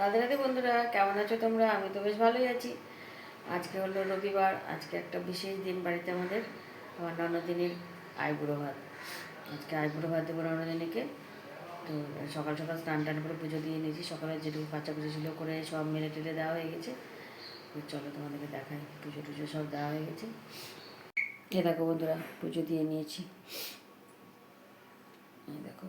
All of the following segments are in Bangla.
রাধে রাধে বন্ধুরা, কেমন আছো তোমরা? আমি তো বেশ ভালোই আছি। আজকে হলো রবিবার, আজকে একটা বিশেষ দিন বাড়িতে আমাদের, আমার ননদিনীর আইবুড়ো ভাত। আজকে আইবুড়ো ভাত দেবো ননদিনীকে। তো সকাল সকাল স্নান টান করে পুজো দিয়ে নিয়েছি। সকালে যেটুকু বাচ্চা পুজো ছিল করে সব মেরে টেলে দেওয়া হয়ে গেছে। চলো তোমাদেরকে দেখাই, পুজো টুজো সব দেওয়া হয়ে গেছে। এ দেখো বন্ধুরা, পুজো দিয়ে নিয়েছি। দেখো।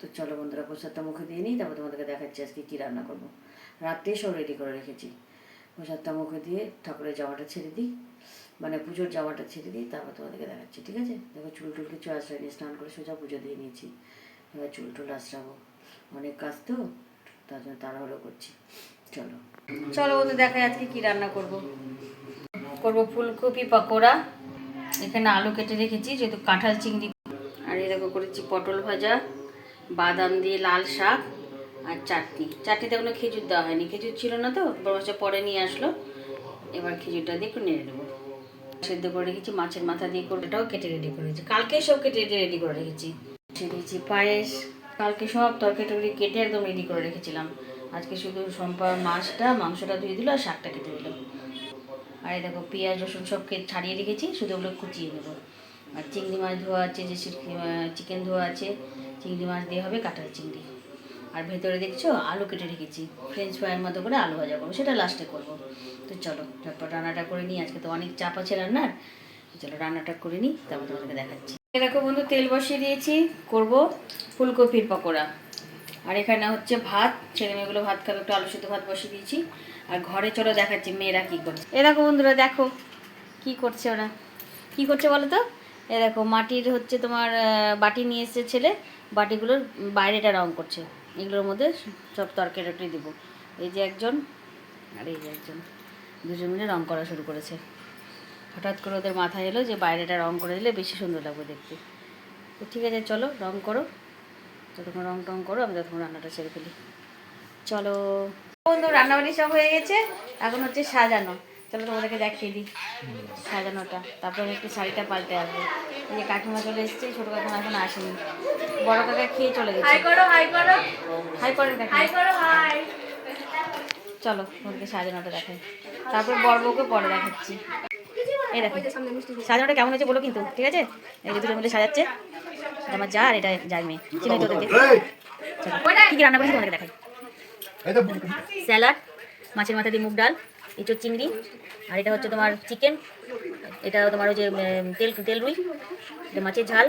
তো চলো বন্ধুরা, প্রসাদটা মুখে দিয়ে নিই, তারপর তোমাদেরকে দেখাচ্ছি আজকে কী রান্না করব। রাত্রেই সব রেডি করে রেখেছি। প্রসাদটা মুখে দিয়ে ঠাকুরের জামাটা ছেড়ে দিই মানে পুজোর জামাটা ছেড়ে দিই, তারপর তোমাদেরকে দেখাচ্ছি, ঠিক আছে? দেখো চুল টুল কিছু আশ্রয় নিয়ে স্নান করে সোজা পুজো দিয়ে নিয়েছি। এবার চুল টুল আশ্রাবো। অনেক কাজ তো, তার জন্য তাড়াহুড়ো করছি। চলো। চলো বন্ধু, দেখাই আজকে কী রান্না করব। করব ফুলকপি পকোড়া, এখানে আলু কেটে রেখেছি, যেহেতু কাঁঠাল চিংড়ি। আর এরকম করেছি পটল ভাজা। বাদাম দিয়ে লাল শাক আর চাটনি। চাটনিতে কোনো খেজুর দেওয়া হয়নি। খেজুর ছিল না তো বড় মাসে পরে নিয়ে আসলো। এবার খেজুরটা দিয়ে একটু নেড়ে দেবো সেদ্ধ করে রেখেছি, মাছের মাথা দিয়ে করে এটাও কেটে রেডি করে রেখেছি। কালকে সব কেটে রেডি রেডি করে রেখেছি। দিয়েছি পায়েস। কালকে সব তরকারি টরকারি কেটে একদম রেডি করে রেখেছিলাম। আজকে শুধু সম্পা মাছটা, মাংসটা ধুয়ে দিল আর শাকটা কেটে দিল। আর এই দেখো পেঁয়াজ, রসুন সব কেটে ছাড়িয়ে রেখেছি, শুধু ওগুলো কুচিয়ে নেব। আর চিংড়ি মাছ ধোয়া আছে, যে চিকেন ধোয়া আছে চিংড়ি মাছ দিয়ে হবে কাঁঠাল চিংড়ি। আর ভেতরে দেখছ আলু কেটে রেখেছি। ফ্রেঞ্চ ফ্রাইয়ের মতো করে আলু ভাজা করব, সেটা লাস্টে করব। তো চলো ঝটপট রান্নাটা করে নিই। আজকে তো অনেক চাপ আছে রান্নার। চলো রান্নাটা করে নিই, তারপর তোমাদেরকে দেখাচ্ছি। দেখো বন্ধু, তেল বসিয়ে দিয়েছি, করব ফুলকপির পকোড়া। আর এখানে হচ্ছে ভাত, ছেলে মেয়েগুলো ভাত খাবে, একটু আলু সিদ্ধ ভাত বসিয়ে দিয়েছি। আর ঘরে চলো দেখাচ্ছি মেয়েরা কী করছে। এ দেখো বন্ধুরা, দেখো কি করছে ওরা। কি করছে বলো তো? এ দেখো, মাটির হচ্ছে তোমার বাটি নিয়ে এসছে ছেলে। বাটিগুলোর বাইরেটা রং করছে। এগুলোর মধ্যে সব তরকারি টরকারি দেবো। এই যে একজন আর এই যে একজন। দুজন মিলে রং করা শুরু করেছে। হঠাৎ করে ওদের মাথায় এলো যে বাইরেটা রং করে দিলে বেশি সুন্দর লাগবে দেখতে। তো ঠিক আছে, চলো রং করো। যতক্ষণ রং টং করো, আমি ততক্ষণ রান্নাটা সেরে ফেলি। চলো। বন্ধু রান্নাবাড়ি সব হয়ে গেছে। এখন হচ্ছে সাজানো। চলো তোমাদেরকে দেখিয়ে দিই সাজানোটা। তারপরে একটু শাড়িটা পাল্টে আসবে। এই যে কাকিমা চলে এসছে ছোটো কাকিমা এখন আসেনি। বড় কাকা খেয়ে চলে গেছে। হাই করেন কাকিমা চলো তোমাদেরকে সাজানোটা দেখাই। তারপর বড়বউকে পরে দেখাচ্ছি। এই দেখো সাজানোটা কেমন হয়েছে বলো কিন্তু ঠিক আছে? এই যে দুটো মিলে সাজাচ্ছে। এটা আমার যা আর এটা যার মেয়ে। চিনি তো ওদেরকে। চলো কী কী রান্না করেছি তোমাদেরকে দেখাই। স্যালাড মাছের মাথা দিয়ে মুগ ডাল। এঁচোর চিংড়ি, আর এটা হচ্ছে তোমার চিকেন এটা তোমার ওই যে তেল তেল রুই, এটা মাছের ঝাল,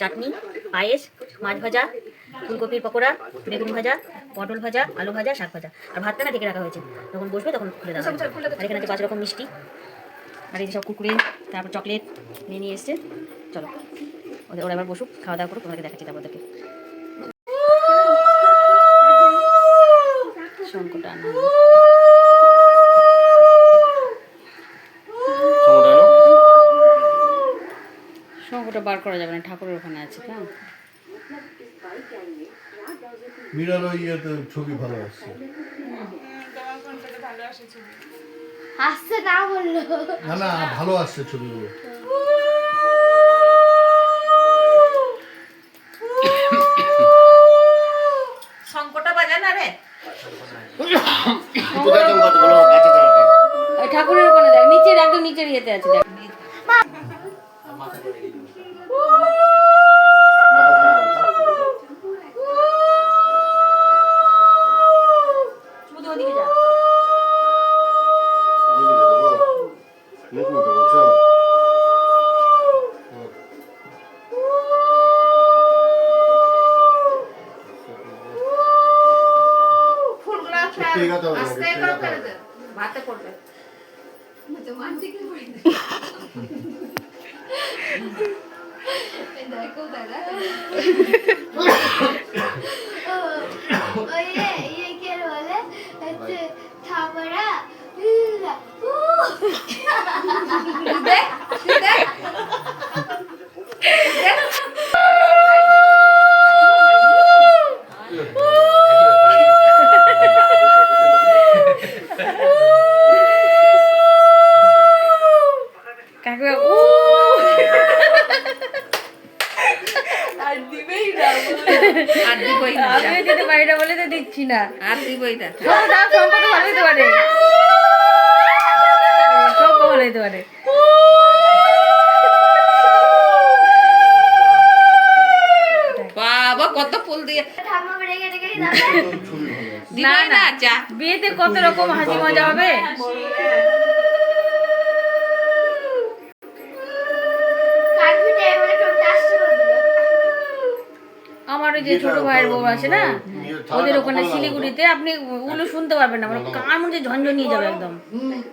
চাটনি, পায়েস, মাছ ভাজা, ফুলকপির পকোড়া, বেগুন ভাজা, পটল ভাজা, আলু ভাজা, শাক ভাজা। আর ভাতটা না ঢেকে রাখা হয়েছে। যখন বসবে তখন খুলে দেওয়া আর এখানে পাঁচ রকম মিষ্টি। আর এই সব কুকুরে তারপর চকলেট নিয়ে নিয়ে এসছে। চলো, ওদের ওরা এবার বসুক, খাওয়া দাওয়া করুক, তোমাদেরকে দেখাচ্ছি তারপর করা যাবে না ঠাকুরের ওখানে আছে না মিরার ওই ইয়েতে ছবি ভালো আসছে। হাসতে না বলল। না না ভালো আসছে ছবিগুলো। ঠাকুরের ওখানে দেখ নিচের একদম নিচের ইয়েতে আছে দেখ। 좀 안색해 보인다. 맨날 꼬다가. 어예 이렇게 원래 하트 담으라. 으라 우. 근데 근데. দিচ্ছি না। আর না দাম সম্পর্ক ভালো হতে পারে সব ভালো হতে পারে বাবা কত ফুল দিয়ে। দিবই না যা। বিয়েতে কত রকম হাসি মজা হবে? আমার ওই যে ছোট ভাইয়ের বউ আছে না? ওদের ওখানে শিলিগুড়িতে আপনি উলো শুনতে পারবেন না মানে কার মধ্যে ঝঞ্ঝনিয়ে যাবে একদম।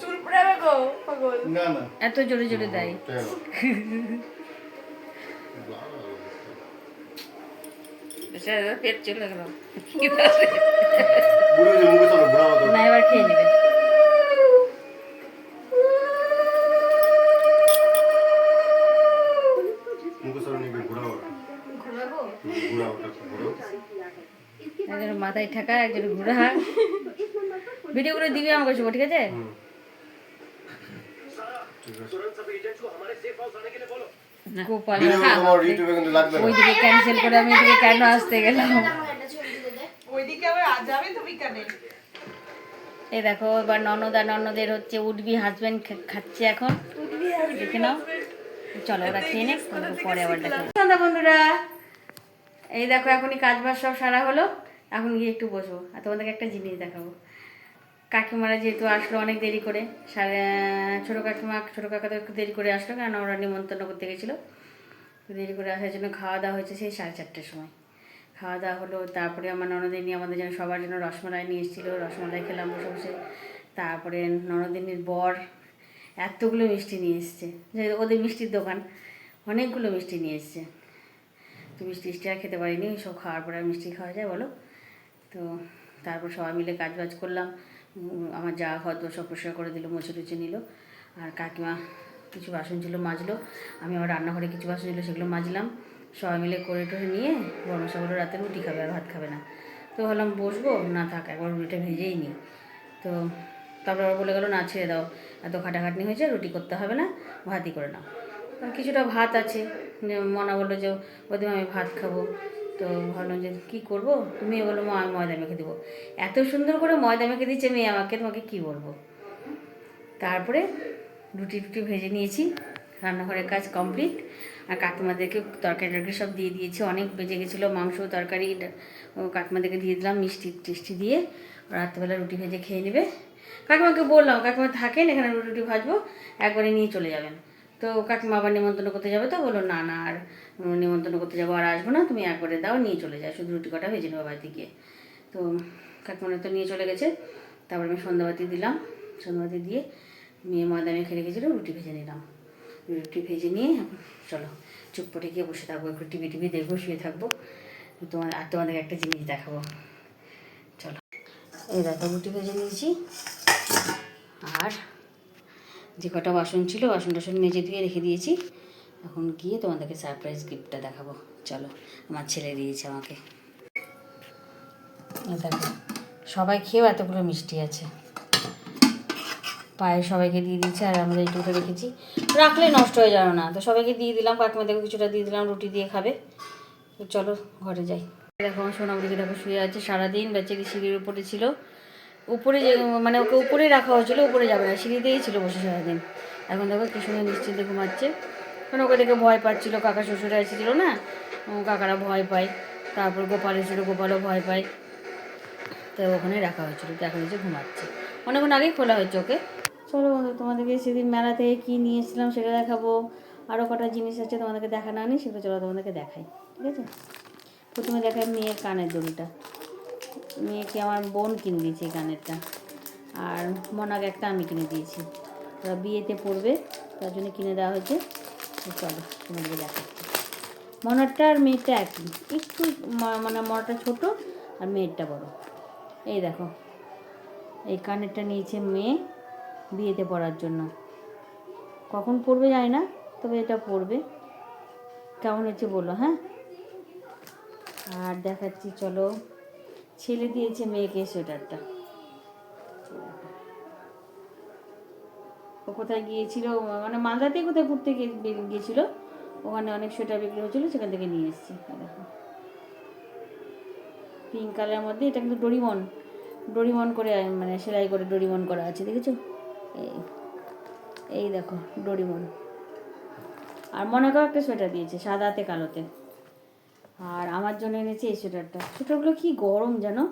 চুল পড়াবে গো পাগল। না না। এত জোরে জোরে দেয়। পেট চলে গেল। না এবার খেয়ে নিবি। একজন মাথায় ঠেকা একজন ঘুরা ভিডিও করে দিবি আমাকে শুভ ঠিক আছে? গোপাল ওইদিকে ক্যান্সেল করে আমি এদিকে কেন আসতে গেলাম? আমাকে একটা ছবি দিতে দে ওইদিকে আবার আজ যাবে তুমি কেন? এই দেখো এবার ননদা ননদের হচ্ছে উডবি হাজবেন্ড খাচ্ছে এখন। দেখে নাও। চলো ওরা খেয়ে নে পরে আবার দেখো বন্ধুরা। এই দেখো, এখনই কাজ বাজ সব সারা হলো। এখন গিয়ে একটু বসবো। আর তোমাদেরকে একটা জিনিস দেখাবো। কাকিমারা যেহেতু আসলো অনেক দেরি করে, সাড়ে ছোটো কাকিমা, ছোটো কাকা তো একটু দেরি করে আসলো, কারণ ওরা নিমন্ত্রণ করতে গেছিল। দেরি করে আসার জন্য খাওয়া দাওয়া হয়েছে সেই সাড়ে চারটের সময়। খাওয়া দাওয়া হলো, তারপরে আমার ননদিনী আমাদের জন্য সবার জন্য রসমালাই নিয়ে এসেছিল। রসমালাই খেলাম বসে বসে। তারপরে ননদিনীর বর এতগুলো মিষ্টি নিয়ে এসছে। ওদের মিষ্টির দোকান। অনেকগুলো মিষ্টি নিয়ে এসছে। তো মিষ্টি মিষ্টি আর খেতে পারিনি, সব খাওয়ার পরে আর মিষ্টি খাওয়া যায় বলো। তো তারপর সবাই মিলে কাজ বাজ করলাম আমার যা ঘর সব পরিষ্কার করে দিল, মুছে টুছে নিল। আর কাকিমা কিছু বাসন ছিল মাজলো, আমি আমার রান্নাঘরে কিছু বাসন ছিল সেগুলো মাজলাম। সবাই মিলে করে টরে নিয়ে বর্মশা বলল রাতে রুটি খাবে আর ভাত খাবে না। তো ভাবলাম বসবো, না থাক, একবার রুটিটা ভেজেই নিই। তো তারপর আবার বলে গেলো, না, ছেড়ে দাও, এত খাটাখাটনি হয়েছে, রুটি করতে হবে না, ভাতই করে নাও। কিছুটা ভাত আছে মনা বলল যে ওদের আমি ভাত খাব। তো ভাবলাম যে, কী করব? তুমি বলল, মা, আমি ময়দা মেখে দেবো। এত সুন্দর করে ময়দা মেখে দিচ্ছে মেয়ে আমাকে, তোমাকে কী বলব? তারপরে রুটি টুটি ভেজে নিয়েছি, রান্নাঘরের কাজ কমপ্লিট। আর কাকিমাদেরকে তরকারি টরকারি সব দিয়ে দিয়েছি, অনেক বেজে গেছিল, মাংস, তরকারি কাকিমাদেরকে দিয়ে দিলাম মিষ্টি টিষ্টি দিয়ে। রাত্রেবেলা রুটি ভেজে খেয়ে নেবে। কাকিমাকে বললাম, কাকিমা থাকেন, এখানে রুটি ভাজবো, একবারে নিয়ে চলে যাবেন। তো কাকিমা আবার নিমন্ত্রণ করতে যাবে তো? বলল, না না, আর নিমন্ত্রণ করতে যাব, আর আসব না, তুমি একবারে দাও, নিয়ে চলে যাও, শুধু রুটি কটা ভেজে নেব বাড়িতে গিয়ে। তো কাকিমানে তো নিয়ে চলে গেছে, তারপর আমি সন্ধ্যাবাতি দিলাম, সন্ধ্যাবাতি দিয়ে মেয়ে ময়দা মেখে রেখেছিলো, রুটি ভেজে নিলাম। রুটি ভেজে নিয়ে চলো, চুপ করে গিয়ে বসে থাকব, একটু টিভি টিভি দেখব, শুয়ে থাকব। তোমার, আর তোমাদেরকে একটা জিনিস দেখাবো। চলো। এই দেখো, রুটি ভেজে নিয়েছি। আর যে কটা বাসন ছিল, বাসন টাসন মেজে ধুয়ে রেখে দিয়েছি। এখন গিয়ে তোমাদেরকে সারপ্রাইজ গিফটটা দেখাবো। চলো, আমার ছেলে দিয়েছে আমাকে। দেখো, সবাই খেয়েও এতগুলো মিষ্টি আছে। পায়ে সবাইকে দিয়ে দিয়েছি, আর আমরা এইটুকুটা রেখেছি। রাখলে নষ্ট হয়ে যাবে না। তো সবাইকে দিয়ে দিলাম কাকিমাদেরকে কিছুটা দিয়ে দিলাম, রুটি দিয়ে খাবে। তো চলো, ঘরে যাই। দেখো, আমার সোনামুড়িকে দেখো শুয়ে আছে, সারাদিন বেচারি সিঁড়ির উপরে ছিল। উপরে যে মানে ওকে উপরেই রাখা হয়েছিল, উপরে যাবে না সিঁড়িতেই ছিল বসে সারাদিন। এখন দেখো কি সুন্দর নিশ্চিন্তে ঘুমাচ্ছে। কারণ ওকে দেখে ভয় পাচ্ছিল, কাকা শ্বশুরা এসেছিল না? কাকারা ভয় পায়। তারপর গোপাল এসেছিল, গোপালও ভয় পায়। তো ওখানে রাখা হয়েছিল, তো এখন এসে ঘুমাচ্ছে। অনেকক্ষণ আগেই খোলা হয়েছে ওকে। চলো বন্ধু, তোমাদেরকে সেদিন মেলা থেকে কী নিয়েছিলাম সেটা দেখাবো। আরও কটা জিনিস আছে তোমাদেরকে দেখানো হয়নি, সেগুলো চলো তোমাদেরকে দেখাই, ঠিক আছে? প্রথমে দেখাই মেয়ের কানের দড়িটা। মেয়েকে আমার বোন কিনে দিয়েছে কানেরটা আর মনাকে একটা আমি কিনে দিয়েছি। ওরা বিয়েতে পড়বে, তার জন্য কিনে দেওয়া হয়েছে। চলো, তোমাদেরকে দেখাচ্ছি। মনারটা আর মেয়েরটা একই। একটু মানে মনারটা ছোট আর মেয়েরটা বড়। এই দেখো, এই কানেরটা নিয়েছে মেয়ে বিয়েতে পড়ার জন্য। কখন পড়বে যায় না, তবে এটা পড়বে। কেমন হচ্ছে বলো হ্যাঁ? আর দেখাচ্ছি, চলো। ছেলে দিয়েছে মেয়েকে সোয়েটারটা। ও কোথায় গিয়েছিল? মানে মালদাতেই কোথায় ঘুরতে গিয়েছিল? ওখানে অনেক সোয়েটার বিক্রি হচ্ছিল সেখান থেকে নিয়ে এসেছি। দেখো পিঙ্ক কালারের মধ্যে এটা কিন্তু ডরিমন। ডরিমন করে মানে সেলাই করে ডরিমন করা আছে, দেখেছ? এই এই দেখো, ডরিমন। আর মনে করো একটা সোয়েটার দিয়েছে, সাদাতে কালোতে। আর আমার জন্য এনেছে এই সোয়েটারটা। সোয়েটারগুলো কি গরম জানো?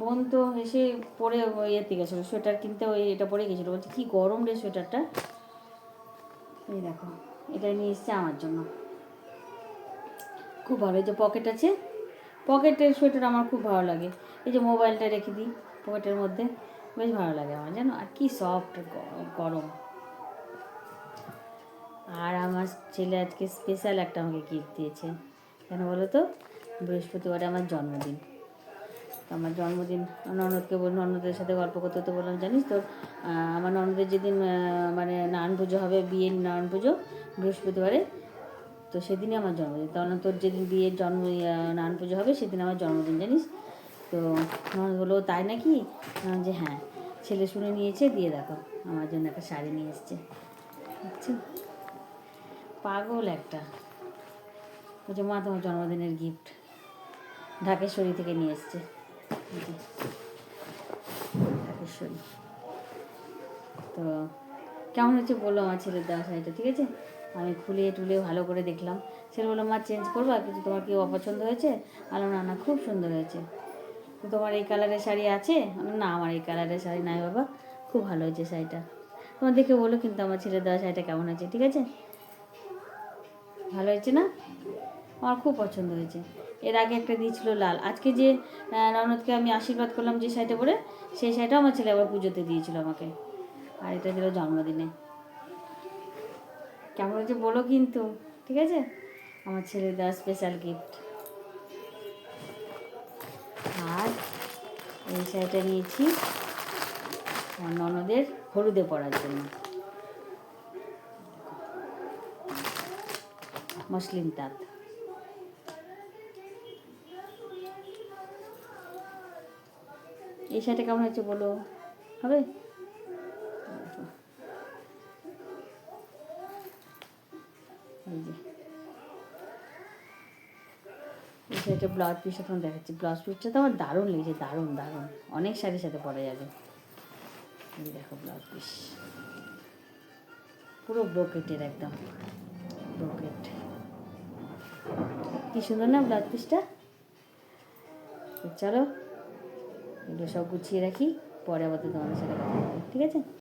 বোন তো এসে পরে ইয়েতে গেছিল, সোয়েটার কিনতে ওই এটা পরে গেছিল। বলছে, কি গরম রে সোয়েটারটা। এই দেখো, এটা নিয়ে এসছে আমার জন্য। খুব ভালো, এই যে পকেট আছে পকেটের সোয়েটার আমার খুব ভালো লাগে। এই যে মোবাইলটা রেখে দিই পকেটের মধ্যে, বেশ ভালো লাগে আমার, জানো? আর কি সফট গরম। আর আমার ছেলে আজকে স্পেশাল একটা আমাকে গিফট দিয়েছে। কেন বলো তো? বৃহস্পতিবারে আমার জন্মদিন। তো আমার জন্মদিন, ননদকে বল, ননদের সাথে গল্প করতে করতে বললাম, জানিস তো? আমার ননদের যেদিন মানে নারায়ণ পুজো হবে, বিয়ের নারায়ণ পুজো বৃহস্পতিবারে, তো সেদিনই আমার জন্মদিন। তখন তোর যেদিন বিয়ের জন্ম নারায়ণ পুজো হবে, সেদিন আমার জন্মদিন, জানিস? তো ননদ বলল তাই নাকি? যে হ্যাঁ ছেলে শুনে নিয়েছে, দিয়ে দেখো, আমার জন্য একটা শাড়ি নিয়ে এসছে। বুঝছ পাগল একটা। বলছে, মা, তোমার জন্মদিনের গিফট ঢাকেশ্বরী থেকে নিয়ে এসছে। ঢাকেশ্বরী। তো কেমন হচ্ছে বলল আমার ছেলের দেওয়া শাড়িটা ঠিক আছে? আমি খুলে টুলে ভালো করে দেখলাম। ছেলে বলল, মা চেঞ্জ করবা? কিছু তোমার কি অপছন্দ হয়েছে? আলো না না, খুব সুন্দর হয়েছে। তোমার এই কালারের শাড়ি আছে? না, আমার এই কালারের শাড়ি নাই বাবা, খুব ভালো হয়েছে শাড়িটা। তোমার দেখে বলো কিন্তু আমার ছেলের দেওয়া শাড়িটা কেমন হয়েছে, ঠিক আছে? ভালো হয়েছে না? আমার খুব পছন্দ হয়েছে। এর আগে একটা দিয়েছিল লাল। আজকে যে ননদকে আমি আশীর্বাদ করলাম যে শাড়িটা পরে, সেই শাড়িটাও আমার ছেলে আবার পুজোতে দিয়েছিল আমাকে। আর এটা দিল জন্মদিনে। কেমন হয়েছে বলো কিন্তু, ঠিক আছে? আমার ছেলের দেওয়া স্পেশাল গিফট আর এই শাড়িটা নিয়েছি ননদের হলুদে পরার জন্য। মসলিন তাঁত। এই শাড়িটা কেমন হয়েছে বলো? হবে? এই যে। ব্লাউজ পিস এখন দেখাচ্ছি। ব্লাউজ পিসটা তো আমার দারুণ লেগেছে, দারুণ দারুণ। অনেক শাড়ির সাথে পরা যাবে। দেখো ব্লাউজ পিস পুরো ব্রোকেটের একদম। ব্রোকেট কি সুন্দর না ব্লাউজ পিসটা চলো। এগুলো সব গুছিয়ে রাখি পরে আবার তোমাদের সাথে কথা হবে ঠিক আছে?